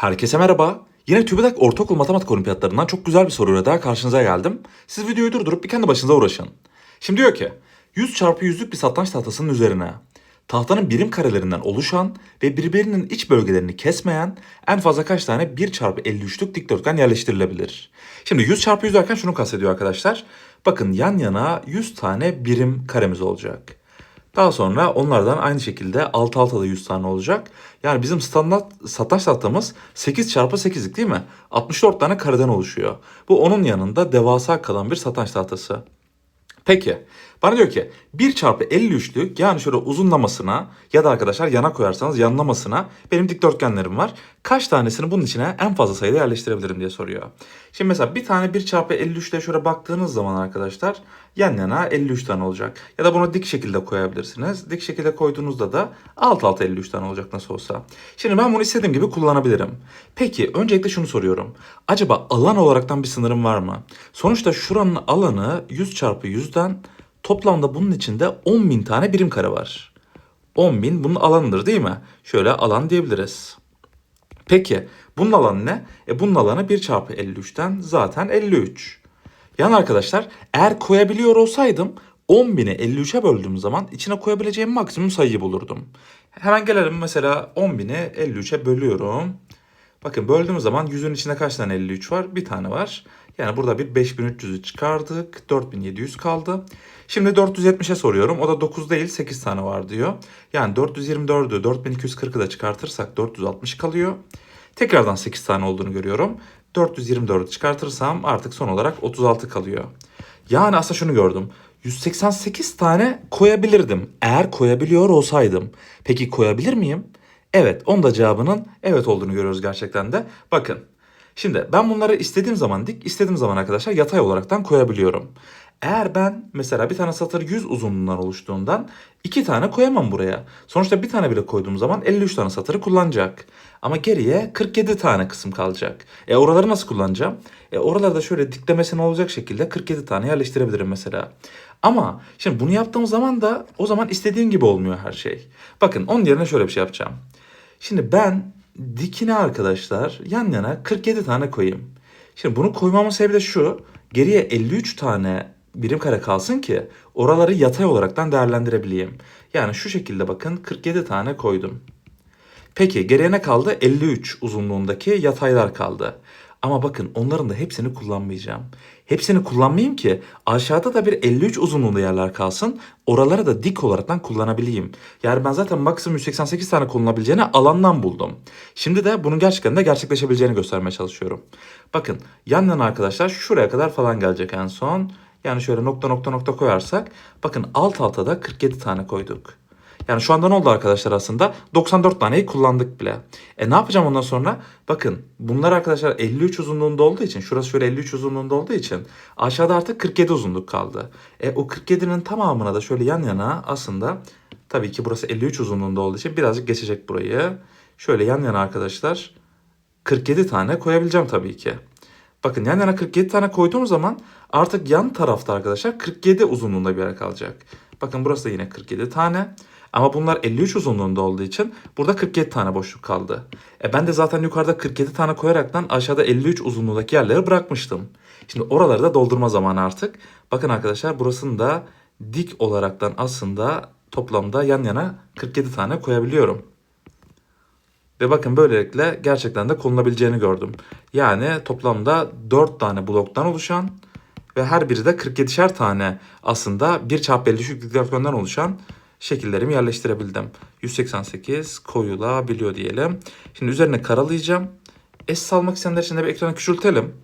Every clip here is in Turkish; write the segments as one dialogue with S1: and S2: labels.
S1: Herkese merhaba. Yine TÜBİTAK Ortaokul Matematik Olimpiyatlarından çok güzel bir soruyla daha karşınıza geldim. Siz videoyu durdurup bir kendi başınıza uğraşın. Şimdi diyor ki 100 çarpı 100'lük bir satranç tahtasının üzerine tahtanın birim karelerinden oluşan ve birbirinin iç bölgelerini kesmeyen en fazla kaç tane 1 çarpı 53'lük dikdörtgen yerleştirilebilir? Şimdi 100 çarpı 100 derken şunu kastediyor arkadaşlar. Bakın yan yana 100 tane birim karemiz olacak. Daha sonra onlardan aynı şekilde alt alta da 100 tane olacak. Yani bizim standart satranç tahtamız 8 çarpı 8'lik değil mi? 64 tane kareden oluşuyor. Bu onun yanında devasa kalan bir satranç tahtası. Peki bana diyor ki 1 çarpı 53'lük yani şöyle uzunlamasına ya da arkadaşlar yana koyarsanız yanlamasına benim dikdörtgenlerim var. Kaç tanesini bunun içine en fazla sayıda yerleştirebilirim diye soruyor. Şimdi mesela bir tane 1 çarpı 53'te şöyle baktığınız zaman arkadaşlar yan yana 53 tane olacak. Ya da bunu dik şekilde koyabilirsiniz. Dik şekilde koyduğunuzda da alt alta 53 tane olacak nasıl olsa. Şimdi ben bunu istediğim gibi kullanabilirim. Peki öncelikle şunu soruyorum. Acaba alan olaraktan bir sınırım var mı? Sonuçta şuranın alanı 100 çarpı 100'den toplamda bunun içinde 10.000 tane birim kare var. 10.000 bunun alanıdır değil mi? Şöyle alan diyebiliriz. Peki bunun alanı ne? E bunun alanı 1 çarpı 53'ten zaten 53. Yani arkadaşlar eğer koyabiliyor olsaydım 10.000'i 53'e böldüğüm zaman içine koyabileceğim maksimum sayıyı bulurdum. Hemen gelelim mesela 10.000'i 53'e bölüyorum. Bakın böldüğümüz zaman 100'ün içinde kaç tane 53 var? Bir tane var. Yani burada bir 5300'ü çıkardık. 4700 kaldı. Şimdi 470'e soruyorum. O da 9 değil 8 tane var diyor. Yani 424'ü 4240'ı da çıkartırsak 460 kalıyor. Tekrardan 8 tane olduğunu görüyorum. 424'ü çıkartırsam artık son olarak 36 kalıyor. Yani aslında şunu gördüm. 188 tane koyabilirdim. Eğer koyabiliyor olsaydım. Peki koyabilir miyim? Evet, onun da cevabının evet olduğunu görüyoruz gerçekten de. Bakın. Şimdi ben bunları istediğim zaman dik, istediğim zaman arkadaşlar yatay olaraktan koyabiliyorum. Eğer ben mesela bir tane satır 100 uzunluğundan oluştuğundan iki tane koyamam buraya. Sonuçta bir tane bile koyduğum zaman 53 tane satırı kullanacak. Ama geriye 47 tane kısım kalacak. E oraları nasıl kullanacağım? E oraları da şöyle diklemesine olacak şekilde 47 tane yerleştirebilirim mesela. Ama şimdi bunu yaptığım zaman da o zaman istediğim gibi olmuyor her şey. Bakın onun yerine şöyle bir şey yapacağım. Şimdi ben dikine arkadaşlar yan yana 47 tane koyayım. Şimdi bunu koymamın sebebi de şu. Geriye 53 tane birim kare kalsın ki oraları yatay olaraktan değerlendirebileyim. Yani şu şekilde bakın 47 tane koydum. Peki geriye ne kaldı? 53 uzunluğundaki yataylar kaldı. Ama bakın onların da hepsini kullanmayacağım. Hepsini kullanmayayım ki aşağıda da bir 53 uzunluğunda yerler kalsın. Oraları da dik olaraktan kullanabileyim. Yani ben zaten maksimum 188 tane kullanabileceğini alandan buldum. Şimdi de bunun gerçekten de gerçekleşebileceğini göstermeye çalışıyorum. Bakın yan yana arkadaşlar şuraya kadar falan gelecek en son. Yani şöyle nokta nokta nokta koyarsak bakın alt alta da 47 tane koyduk. Yani şu anda ne oldu arkadaşlar aslında? 94 taneyi kullandık bile. E ne yapacağım ondan sonra? Bakın bunlar arkadaşlar 53 uzunluğunda olduğu için şurası şöyle 53 uzunluğunda olduğu için aşağıda artık 47 uzunluk kaldı. E o 47'nin tamamına da şöyle yan yana aslında tabii ki burası 53 uzunluğunda olduğu için birazcık geçecek burayı. Şöyle yan yana arkadaşlar 47 tane koyabileceğim tabii ki. Bakın yan yana 47 tane koyduğum zaman artık yan tarafta arkadaşlar 47 uzunluğunda bir yer kalacak. Bakın burası da yine 47 tane. Ama bunlar 53 uzunluğunda olduğu için burada 47 tane boşluk kaldı. E ben de zaten yukarıda 47 tane koyaraktan aşağıda 53 uzunluğundaki yerleri bırakmıştım. Şimdi oraları da doldurma zamanı artık. Bakın arkadaşlar burasını da dik olaraktan aslında toplamda yan yana 47 tane koyabiliyorum. Ve bakın böylelikle gerçekten de konulabileceğini gördüm. Yani toplamda 4 tane bloktan oluşan ve her biri de 47'şer tane aslında 1 çarpı 53 dikdörtgenden oluşan şekillerimi yerleştirebildim. 188 koyulabiliyor diyelim. Şimdi üzerine karalayacağım. Es salmak isteyenler için de bir ekranı küçültelim.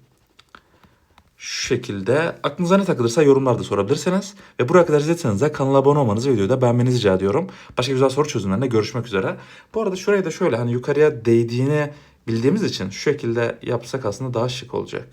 S1: Şu şekilde aklınıza ne takılırsa yorumlarda sorabilirsiniz. Ve buraya kadar izlediyseniz de kanala abone olmanızı videoyu da beğenmenizi rica ediyorum. Başka güzel soru çözümlerinde görüşmek üzere. Bu arada şuraya da şöyle hani yukarıya değdiğini bildiğimiz için şu şekilde yapsak aslında daha şık olacak.